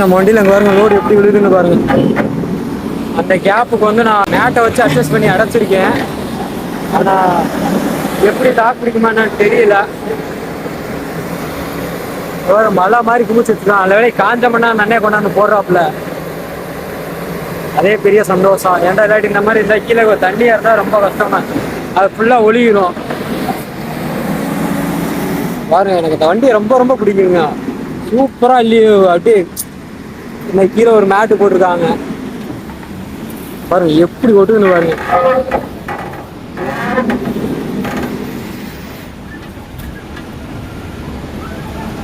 நம்ம வண்டியில் அங்கே பாருங்க லோடு எப்படி விழுதுன்னு பாருங்க. அந்த கேப்புக்கு வந்து நான் மேட்டை வச்சு அட்ஜஸ்ட் பண்ணி அடைச்சிருக்கேன். ஆனால் எப்படி தாக்கு பிடிக்குமான்னு தெரியல. ஒரு மழை மாதிரி குமிச்சு அந்த அதில் வேலை காஞ்ச மண்ணா நன்னே கொண்டாந்து போடுறாப்புல. அதே பெரிய சந்தோஷம். ஏன்டா இல்லாட்டி இந்த மாதிரி இந்த கீழே தண்ணியாக இருந்தால் ரொம்ப கஷ்டம் தான் அது ஃபுல்லாக ஒளியிடும் பாருங்க எனக்கு இந்த வண்டி ரொம்ப ரொம்ப பிடிக்குங்க. சூப்பராக இல்லையோ அப்படியே இந்த கீழே ஒரு மேட்டு போட்டிருக்காங்க. பாருங்க எப்படி ஒட்டுதுன்னு பாருங்க.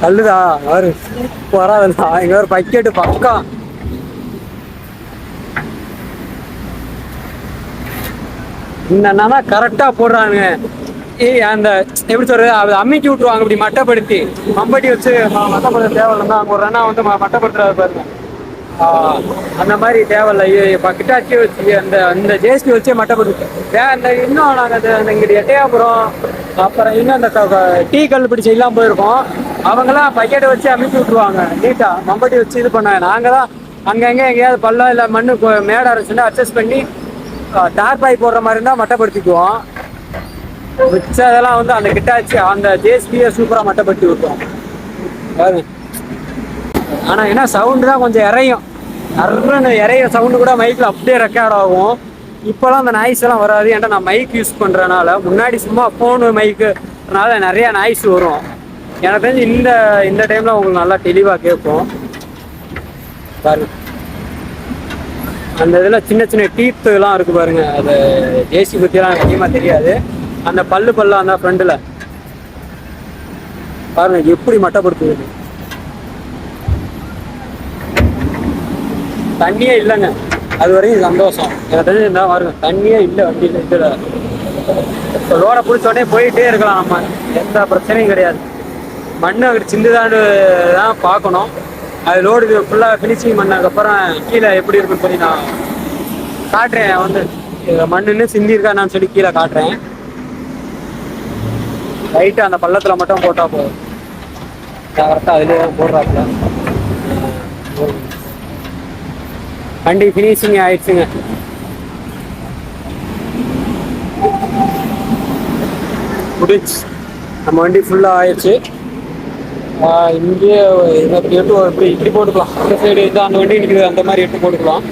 தள்ளுதா பாரு. பரவாயில்லா இங்க ஒரு பக்கெட்டு பக்கம். என்னன்னா கரெக்டா போடுறானுங்க. ஏய் அந்த எப்படி சொல்றது அது அம்மிக்கி விட்டுருவாங்க இப்படி மட்டப்படுத்தி. மம்பட்டி வச்சு மட்டைப்படுத்த மட்டப்படுத்த தேவையில்லைன்னா அங்க ஒரு அண்ணா வந்து மட்டைப்படுத்துறாரு மட்டப்படுத்துறாரு பாருங்க. அந்த மாதிரி தேவையில்ல. கிட்டாச்சியே வச்சு அந்த அந்த ஜேஸ்டி வச்சே மட்டப்படுத்து வே அந்த இன்னும் நாங்கள் அந்த அந்த இங்கிட்டு எட்டையாபுரம் அப்புறம் இன்னும் அந்த டீ கல் பிடிச்சி எல்லாம் போயிருக்கோம். அவங்களாம் பக்கெட்டை வச்சு அமைச்சு விட்டுருவாங்க நீட்டாக மம்பட்டி வச்சு இது பண்ணாங்க. நாங்கள் தான் அங்கங்கே எங்கேயாவது பள்ளம் இல்லை மண்ணு மேடம் மேடை அட்ஜஸ்ட் பண்ணி தார் பாய் போடுற மாதிரி இருந்தால் மட்டப்படுத்திக்குவோம் மிச்ச இதெல்லாம் வந்து அந்த கிட்டாச்சு அந்த ஜேஸ்பியை சூப்பராக மட்டப்படுத்தி விட்டோம் பாருங்க. ஆனால் ஏன்னா சவுண்டு தான் கொஞ்சம் இறையும். அருன்னு இறைய சவுண்டு கூட மைக்கில் அப்படியே ரெக்கார்ட் ஆகும். இப்போலாம் அந்த நாய்ஸ் எல்லாம் வராது. ஏன்டா நான் மைக் யூஸ் பண்ணுறனால முன்னாடி சும்மா ஃபோனு மைக்குனால நிறையா நாய்ஸ் வரும். எனக்கு தெரிஞ்சு இந்த இந்த டைமில் உங்களுக்கு நல்லா தெளிவாக கேட்கும் பாருங்க. அந்த இதில் சின்ன சின்ன டீத்துலாம் இருக்குது இருக்கு பாருங்க. அது ஜேசி பத்தியெல்லாம் அதிகமாக தெரியாது. அந்த பல்லு பல்லாம் அந்த ஃப்ரெண்டில் பாருங்க எப்படி மட்டப்படுத்துது தண்ணியே இல்லைங்க. அது வரைக்கும் சந்தோஷம். எனக்கு தெரிஞ்சு என்ன வரும் தண்ணியே இல்லை வண்டியில் இதில் ரோடை பிடிச்ச உடனே போயிட்டே இருக்கலாம் நம்ம. எந்த பிரச்சனையும் கிடையாது. மண்ணை அங்கிட்டு சிந்துதாண்டு தான் பார்க்கணும். அது லோடு ஃபுல்லாக ஃபினிஷிங் பண்ணதுக்கப்புறம் கீழே எப்படி இருக்குன்னு சொல்லி நான் காட்டுறேன். வந்து இது மண்ணுன்னு நான் சொல்லி கீழே காட்டுறேன். லைட்டு அந்த பள்ளத்தில் மட்டும் போட்டால் போதும். கரெக்டாக அதுலேயே போடுறாப்புல. வண்டி ஃபினிஷிங் ஆயிடுச்சுங்க. முடிச்சு நம்ம வண்டி ஃபுல்லாக ஆயிடுச்சு. இங்கேயே இப்படி எட்டு இப்படி இப்படி போட்டுக்கலாம். அந்த சைடு இந்த அந்த வண்டி நிற்குது அந்த மாதிரி எட்டு போட்டுக்கலாம்.